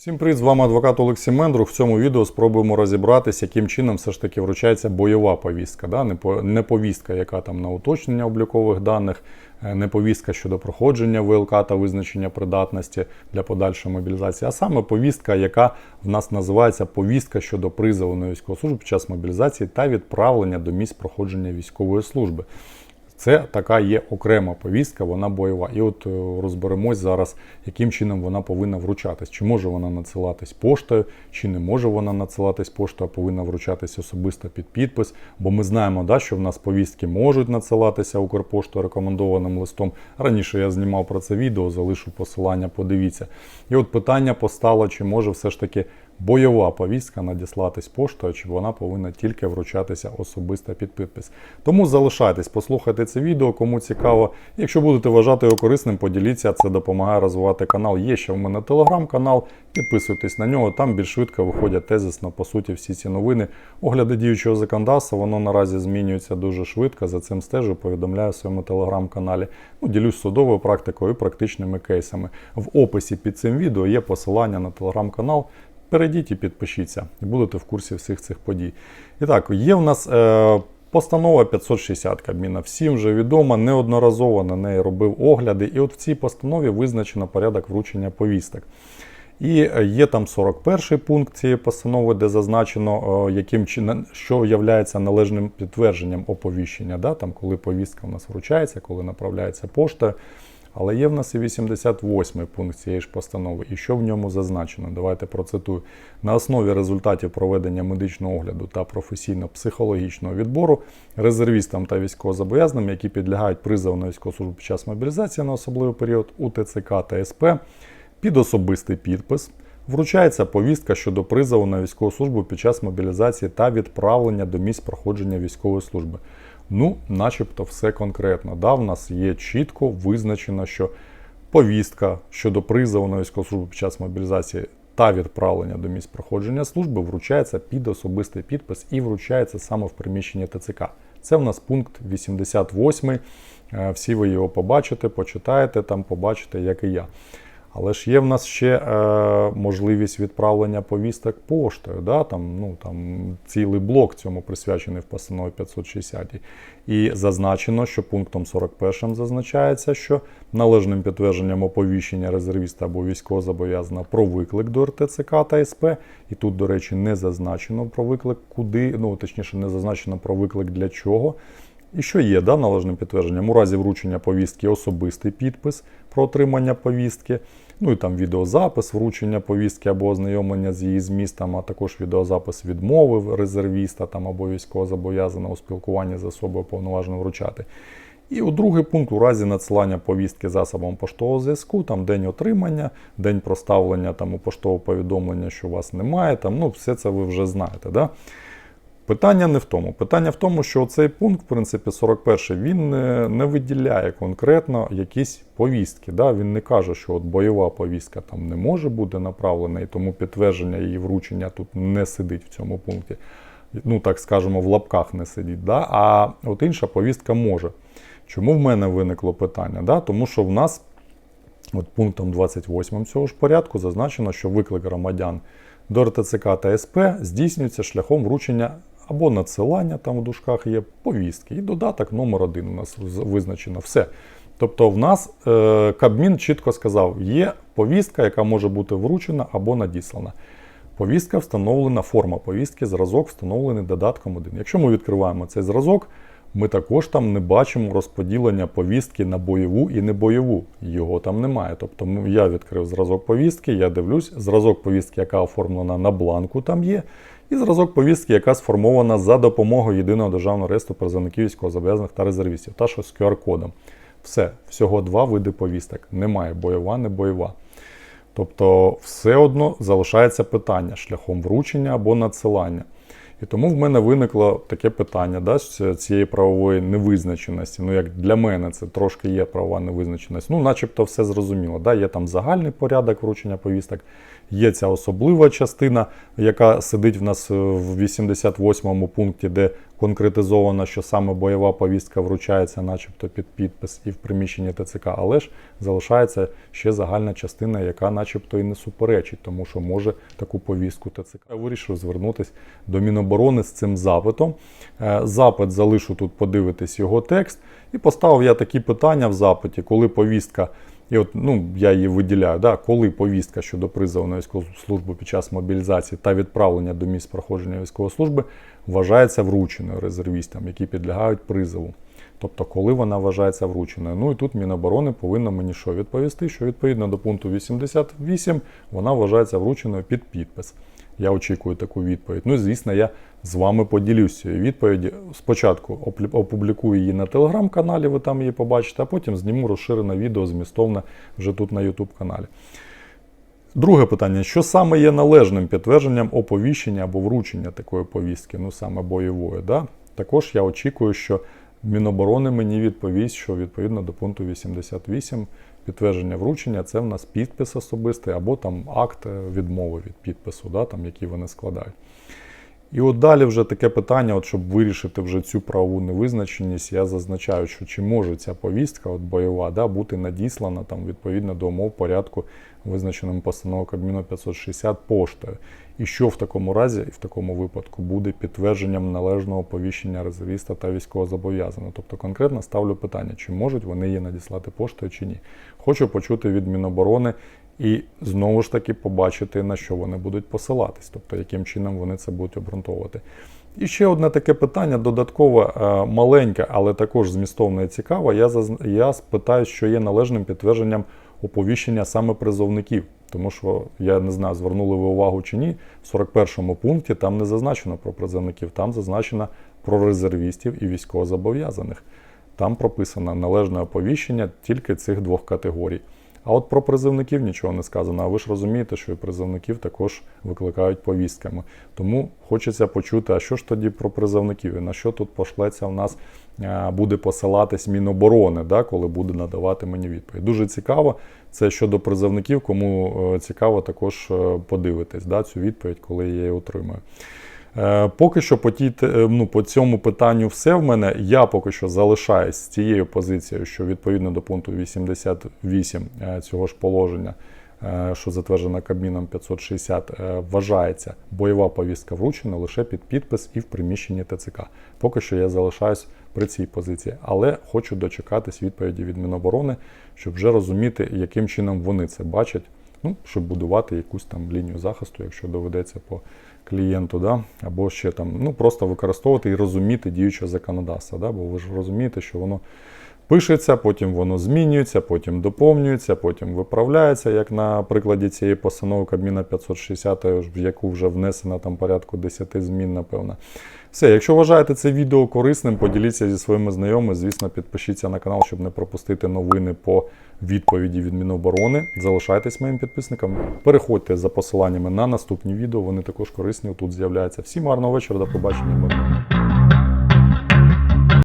Всім привіт, з вами адвокат Олексій Мендрух. В цьому відео спробуємо розібратися, яким чином все ж таки вручається бойова повістка. Да? Не, по- не повістка, яка там на уточнення облікових даних, е, не повістка щодо проходження ВЛК та визначення придатності для подальшої мобілізації, а саме повістка, яка в нас називається повістка щодо призову на військову службу під час мобілізації та відправлення до місць проходження військової служби. Це така є окрема повістка, вона бойова. І от е, розберемось зараз, яким чином вона повинна вручатись. Чи може вона надсилатись поштою, чи не може вона надсилатись поштою, а повинна вручатись особисто під підпис. Бо ми знаємо, да, що в нас повістки можуть надсилатися Укрпоштою рекомендованим листом. Раніше я знімав про це відео, залишу посилання, подивіться. І от питання постало, чи може все ж таки бойова повістка надіслатись поштою, чи вона повинна тільки вручатися особисто під підпис. Тому залишайтесь, послухайте це відео, кому цікаво. Якщо будете вважати його корисним, поділіться, це допомагає розвивати канал. Є ще в мене телеграм-канал, підписуйтесь на нього, там більш швидко виходять тезисно, по суті, всі ці новини. Огляди діючого законодавства, воно наразі змінюється дуже швидко. За цим стежу, повідомляю в своєму телеграм-каналі. Ну, ділюсь судовою практикою і практичними кейсами. В описі під цим відео є посилання на телеграм-канал. Перейдіть і підпишіться, і будете в курсі всіх цих подій. І так, є в нас е, постанова 560 Кабміна. Всім вже відома, неодноразово на неї робив огляди. І от в цій постанові визначено порядок вручення повісток. І е, є там 41 пункт цієї постанови, де зазначено, е, яким що є належним підтвердженням оповіщення, да? там, коли повістка в нас вручається, коли направляється поштою. Але є в нас і 88 пункт цієї ж постанови. І що в ньому зазначено? Давайте процитую. На основі результатів проведення медичного огляду та професійно-психологічного відбору резервістам та військовозобов'язаним, які підлягають призову на військову службу під час мобілізації на особливий період у ТЦК та СП, під особистий підпис. Вручається повістка щодо призову на військову службу під час мобілізації та відправлення до місць проходження військової служби. Ну, начебто, все конкретно. Да, в нас є чітко визначено, що повістка щодо призову на військову службу під час мобілізації та відправлення до місць проходження служби вручається під особистий підпис і вручається саме в приміщенні ТЦК. Це в нас пункт 88. Е, Всі ви його побачите, почитаєте там, побачите, як і я. Але ж є в нас ще е, можливість відправлення повісток поштою. Да? Там, ну, там, цілий блок цьому присвячений в постанові 560. І зазначено, що пунктом 41 зазначається, що належним підтвердженням оповіщення резервіста або військовозобов'язаного про виклик до РТЦК та СП. І тут, до речі, не зазначено про виклик куди, ну точніше, не зазначено про виклик для чого. І що є да, належним підтвердженням у разі вручення повістки особистий підпис про отримання повістки, ну і там відеозапис вручення повістки або ознайомлення з її змістом, а також відеозапис відмови резервіста там, або військовозобов'язаного у спілкуванні з особою повноважено вручати. І у другий пункт у разі надсилання повістки засобом поштового зв'язку, там день отримання, день проставлення там у поштове повідомлення, що у вас немає, там, ну все це ви вже знаєте. Да? Питання не в тому. Питання в тому, що цей пункт, в принципі, 41 він не, не виділяє конкретно якісь повістки. Да? Він не каже, що от бойова повістка там не може бути направлена, і тому підтвердження її вручення тут не сидить в цьому пункті. Ну, так скажемо, в лапках не сидить. Да? А от інша повістка може. Чому в мене виникло питання? Да? Тому що в нас От пунктом 28 цього ж порядку зазначено, що виклик громадян до РТЦК та СП здійснюється шляхом вручення або надсилання, там у дужках є повістки. І додаток номер один у нас визначено все. Тобто в нас е, Кабмін чітко сказав, є повістка, яка може бути вручена або надіслана. Повістка встановлена, форма повістки, зразок встановлений додатком 1. Якщо ми відкриваємо цей зразок, ми також там не бачимо розподілення повістки на бойову і небойову. Його там немає. Тобто я відкрив зразок повістки, я дивлюсь, зразок повістки, яка оформлена на бланку, там є, і зразок повістки, яка сформована за допомогою єдиного державного реєстру призовників військовозобов'язаних та резервістів, та що з QR-кодом. Все, всього два види повісток. Немає бойова, не бойова. Тобто, все одно залишається питання шляхом вручення або надсилання. І тому в мене виникло таке питання да, цієї правової невизначеності. Ну, як для мене це трошки є правова невизначеність. Ну, начебто все зрозуміло. Да? Є там загальний порядок вручення повісток, є ця особлива частина, яка сидить в нас е, в 88 пункті, де конкретизовано, що саме бойова повістка вручається, начебто під підпис і в приміщенні ТЦК, але ж залишається ще загальна частина, яка начебто і не суперечить, тому що може таку повістку ТЦК. Я вирішив звернутися до Міноборони з цим запитом. Е, Запит залишу тут подивитись його текст. І поставив я такі питання в запиті, коли повістка. І от ну я її виділяю, да, коли повістка щодо призову на військову службу під час мобілізації та відправлення до місць проходження військової служби вважається врученою резервістам, які підлягають призову. Тобто, коли вона вважається врученою. Ну і тут Міноборони повинна мені що відповісти, що відповідно до пункту 88 вона вважається врученою під підпис. Я очікую таку відповідь. Ну звісно, я з вами поділюсь цією відповіді. Спочатку опублікую її на телеграм-каналі, ви там її побачите, а потім зніму розширене відео змістовне вже тут на YouTube каналі. Друге питання: що саме є належним підтвердженням оповіщення або вручення такої повістки, ну саме бойової? Да? Також я очікую, що Міноборони мені відповість, що відповідно до пункту 88 підтвердження вручення це в нас підпис особистий або там акт відмови від підпису, да, там, який вони складають. І от далі вже таке питання, от щоб вирішити вже цю правову невизначеність, я зазначаю, що чи може ця повістка, от бойова, да, бути надіслана там відповідно до умов порядку, визначеним постановою Кабміну 560 поштою. І що в такому разі і в такому випадку буде підтвердженням належного повіщення резервіста та військовозобов'язаного. Тобто конкретно ставлю питання, чи можуть вони її надіслати поштою чи ні. Хочу почути від Міноборони і знову ж таки побачити, на що вони будуть посилатись, тобто яким чином вони це будуть обґрунтовувати. І ще одне таке питання, додаткове, е, маленьке, але також змістовне і цікаве. Я, я спитаю, що є належним підтвердженням оповіщення саме призовників. Тому що я не знаю, звернули ви увагу чи ні. В 41-му пункті там не зазначено про призовників, там зазначено про резервістів і військовозобов'язаних. Там прописано належне оповіщення тільки цих двох категорій. А от про призовників нічого не сказано. А ви ж розумієте, що і призовників також викликають повістками. Тому хочеться почути, а що ж тоді про призовників і на що тут пошлеться в нас е, буде посилатись Міноборони, да, коли буде надавати мені відповідь. Дуже цікаво. Це щодо призовників, кому е, цікаво також е, подивитись да, цю відповідь, коли я її отримаю. Е, Поки що по, тій, е, ну, по цьому питанню все в мене. Я поки що залишаюсь з цією позицією, що відповідно до пункту 88 е, цього ж положення, що затверджено Кабміном 560, е, вважається бойова повістка вручена лише під підпис і в приміщенні ТЦК. Поки що я залишаюсь при цій позиції, але хочу дочекатись відповіді від Міноборони, щоб вже розуміти, яким чином вони це бачать ну, щоб будувати якусь там лінію захисту, якщо доведеться по клієнту, да? або ще там, ну просто використовувати і розуміти діюче законодавство. Да? Бо ви ж розумієте, що воно пишеться, потім воно змінюється, потім доповнюється, потім виправляється, як на прикладі цієї постанови Кабміна 560, в яку вже внесено там порядку 10 змін, напевно. Все, якщо вважаєте це відео корисним, поділіться зі своїми знайомими. Звісно, підпишіться на канал, щоб не пропустити новини по відповіді від Міноборони. Залишайтесь моїм підписником. Переходьте за посиланнями на наступні відео. Вони також корисні. Тут з'являються. Всім гарного вечора, до побачення.